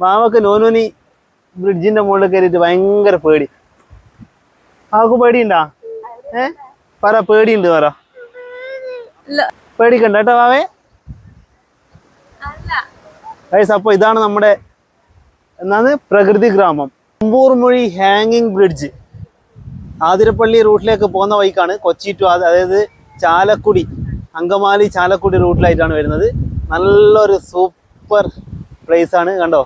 മാമക്ക് നോനോനി ബ്രിഡ്ജിന്റെ മുകളിൽ കയറിയിട്ട് ഭയങ്കര പേടി. ആൾക്ക് പേടിയുണ്ടാ? ഏ? പറ പേടിയുണ്ട് പറ. പേടിക്കണ്ട കേട്ടോ മാവേ ഗൈസ് അപ്പൊ ഇതാണ് നമ്മുടെ എന്നാണ് പ്രകൃതി ഗ്രാമം. കുമ്പൂർമൊഴി ഹാങ്ങിങ് ബ്രിഡ്ജ് ആതിരപ്പള്ളി റൂട്ടിലേക്ക് പോകുന്ന വഴിക്കാണ് കൊച്ചി ടു അതായത് ചാലക്കുടി അങ്കമാലി ചാലക്കുടി റൂട്ടിലായിട്ടാണ് വരുന്നത്. നല്ലൊരു സൂപ്പർ പ്ലേസ് ആണ് കണ്ടോ?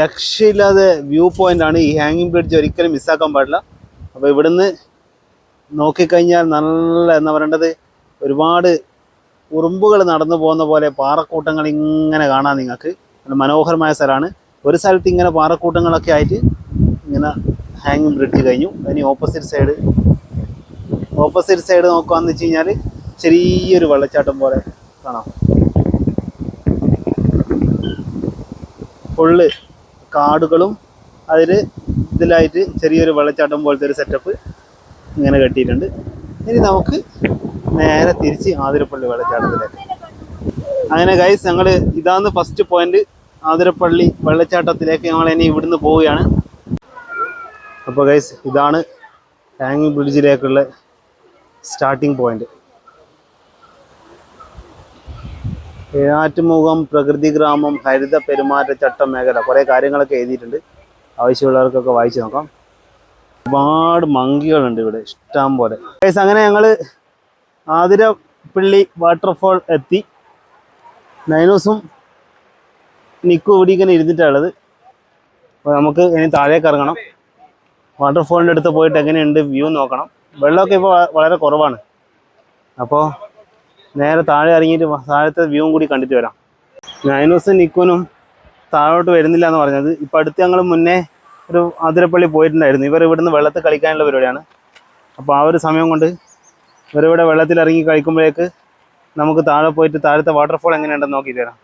രക്ഷയില്ലാതെ വ്യൂ പോയിന്റ് ആണ് ഈ ഹാങ്ങിങ് ബ്രിഡ്ജ് ഒരിക്കലും മിസ്സാക്കാൻ പാടില്ല. അപ്പോൾ ഇവിടുന്ന് നോക്കിക്കഴിഞ്ഞാൽ നല്ല എന്താ പറയേണ്ടത്? ഒരുപാട് ഉറുമ്പുകൾ നടന്നു പോകുന്ന പോലെ പാറക്കൂട്ടങ്ങൾ ഇങ്ങനെ കാണാം നിങ്ങൾക്ക്. മനോഹരമായ സ്ഥലമാണ്. ഒരു സ്ഥലത്ത് ഇങ്ങനെ പാറക്കൂട്ടങ്ങളൊക്കെ ആയിട്ട് ഇങ്ങനെ ഹാങ്ങിങ് ബ്രിഡ്ജ് കഴിഞ്ഞു. ഇനി ഓപ്പോസിറ്റ് സൈഡ് ഓപ്പോസിറ്റ് സൈഡ് നോക്കുകയെന്ന് വെച്ച് കഴിഞ്ഞാൽ ചെറിയൊരു വെള്ളച്ചാട്ടം പോലെ കാണാം. ഫുള്ള് കാടുകളും അതിൽ ഇതിലായിട്ട് ചെറിയൊരു വെള്ളച്ചാട്ടം പോലത്തെ ഒരു സെറ്റപ്പ് ഇങ്ങനെ കെട്ടിയിട്ടുണ്ട്. ഇനി നമുക്ക് നേരെ തിരിച്ച് ആതിരപ്പള്ളി വെള്ളച്ചാട്ടത്തിലേക്ക്. അങ്ങനെ ഗൈസ് ഞങ്ങൾ ഇതാന്ന് ഫസ്റ്റ് പോയിന്റ് ആതിരപ്പള്ളി വെള്ളച്ചാട്ടത്തിലേക്ക് ഞങ്ങൾ ഇനി ഇവിടുന്ന് പോവുകയാണ്. അപ്പോൾ ഗൈസ് ഇതാണ് ഹാങ്ങിങ് ബ്രിഡ്ജിലേക്കുള്ള സ്റ്റാർട്ടിംഗ് പോയിന്റ് ഏനാറ്റുമുഖം പ്രകൃതി ഗ്രാമം ഹരിത പെരുമാറ്റച്ചട്ടം മേഖല കുറേ കാര്യങ്ങളൊക്കെ എഴുതിയിട്ടുണ്ട്. ആവശ്യമുള്ളവർക്കൊക്കെ വായിച്ചു നോക്കാം. ഒരുപാട് മങ്കികളുണ്ട് ഇവിടെ ഇഷ്ടം പോലെ. അങ്ങനെ ഞങ്ങൾ ആതിരപ്പള്ളി വാട്ടർഫോൾ എത്തി. നൈനോസും നിക്കും ഇവിടെ ഇങ്ങനെ ഇരുന്നിട്ടുള്ളത് അപ്പോൾ നമുക്ക് ഇനി താഴേക്ക് ഇറങ്ങണം. വാട്ടർഫോളിന്റെ അടുത്ത് പോയിട്ട് എങ്ങനെയുണ്ട് വ്യൂ നോക്കണം. വെള്ളമൊക്കെ ഇപ്പോൾ വളരെ കുറവാണ്. അപ്പോൾ നേരെ താഴെ ഇറങ്ങിയിട്ട് താഴത്തെ വ്യൂവും കൂടി കണ്ടിട്ട് വരാം. നൈനൂസും നിക്കുനും താഴോട്ട് വരുന്നില്ല എന്ന് പറഞ്ഞത്. ഇപ്പം അടുത്ത് ഞങ്ങൾ മുന്നേ ഒരു ആതിരപ്പള്ളി പോയിട്ടുണ്ടായിരുന്നു. ഇവർ ഇവിടുന്ന് വെള്ളത്തിൽ കളിക്കാനുള്ള പരിപാടിയാണ്. അപ്പോൾ ആ ഒരു സമയം കൊണ്ട് ഇവരിവിടെ വെള്ളത്തിൽ ഇറങ്ങി കളിക്കുമ്പോഴേക്ക് നമുക്ക് താഴെ പോയിട്ട് താഴത്തെ വാട്ടർഫോൾ എങ്ങനെയുണ്ടെന്ന് നോക്കി വരാം.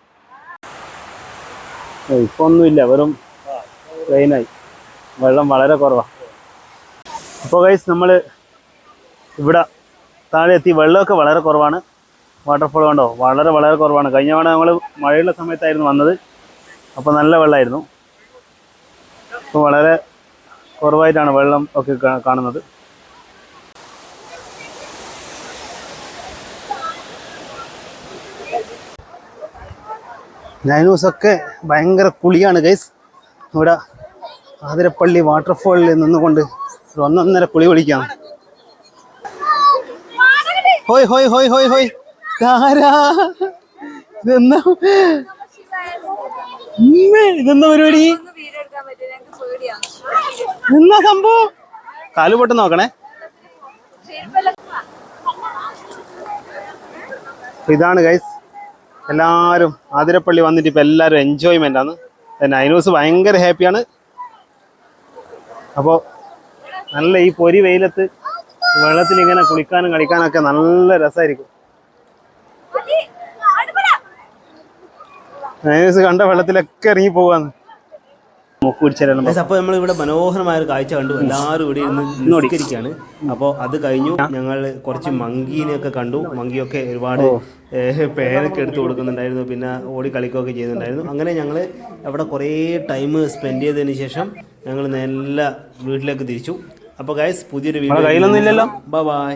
ഇപ്പോൾ ഒന്നുമില്ല വെറും പ്ലെയിനായി വെള്ളം വളരെ കുറവാണ് അപ്പോൾ കൈസ് നമ്മൾ ഇവിടെ താഴെ എത്തി. വെള്ളമൊക്കെ വളരെ കുറവാണ്. വാട്ടർഫോൾ കണ്ടോ? വളരെ വളരെ കുറവാണ്. കഴിഞ്ഞ തവണ നമ്മൾ മഴയുള്ള സമയത്തായിരുന്നു വന്നത്. അപ്പോൾ നല്ല വെള്ളമായിരുന്നു ഇപ്പോൾ വളരെ കുറവായിട്ടാണ് വെള്ളം ഒക്കെ കാണുന്നത്. നൈനൂസൊക്കെ ഭയങ്കര കുളിയാണ് ഗൈസ് ഇവിടെ ആതിരപ്പള്ളി വാട്ടർഫോളിൽ നിന്നുകൊണ്ട് ഒന്നൊന്നര കുളി വിളിക്കാം. ഹോയ് ഹോയ് ഹോയ് ഹോയ് ഹോയ്. ഇതെന്താ? പരിപാടി? എന്നാ സംഭവം? കാൽ പൊട്ട് നോക്കണേ. ഇതാണ് ഗൈസ് എല്ലാവരും ആതിരപ്പള്ളി വന്നിട്ട് ഇപ്പം എല്ലാവരും എൻജോയ്മെന്റ് ആണ്. നൈനൂസ് ഭയങ്കര ഹാപ്പിയാണ് അപ്പോൾ നല്ല ഈ പൊരി വെയിലത്ത് വെള്ളത്തിൽ ഇങ്ങനെ കുളിക്കാനും കളിക്കാനൊക്കെ നല്ല രസമായിരിക്കും കണ്ട വെള്ളത്തിലൊക്കെ ഇറങ്ങി പോവാന്ന്. അപ്പോൾ നമ്മൾ ഇവിടെ മനോഹരമായ ഒരു കാഴ്ച കണ്ടു. എല്ലാവരും ഇവിടെ ഇരുന്ന് നിസ്കരിക്കുകയാണ്. അപ്പോൾ അത് കഴിഞ്ഞു. ഞങ്ങൾ കുറച്ച് മങ്കീനെയൊക്കെ കണ്ടു. മങ്കിയൊക്കെ ഒരുപാട് പേനൊക്കെ പേരൊക്കെ എടുത്ത് കൊടുക്കുന്നുണ്ടായിരുന്നു. പിന്നെ ഓടി കളിക്കുകയൊക്കെ ചെയ്യുന്നുണ്ടായിരുന്നു അങ്ങനെ ഞങ്ങൾ അവിടെ കുറേ ടൈം സ്പെൻഡ് ചെയ്തതിന് ശേഷം ഞങ്ങൾ നല്ല വീട്ടിലേക്ക് തിരിച്ചു. അപ്പോൾ ഗൈസ് പുതിയൊരു കയ്യിലൊന്നും ഇല്ലല്ലോ? Bye bye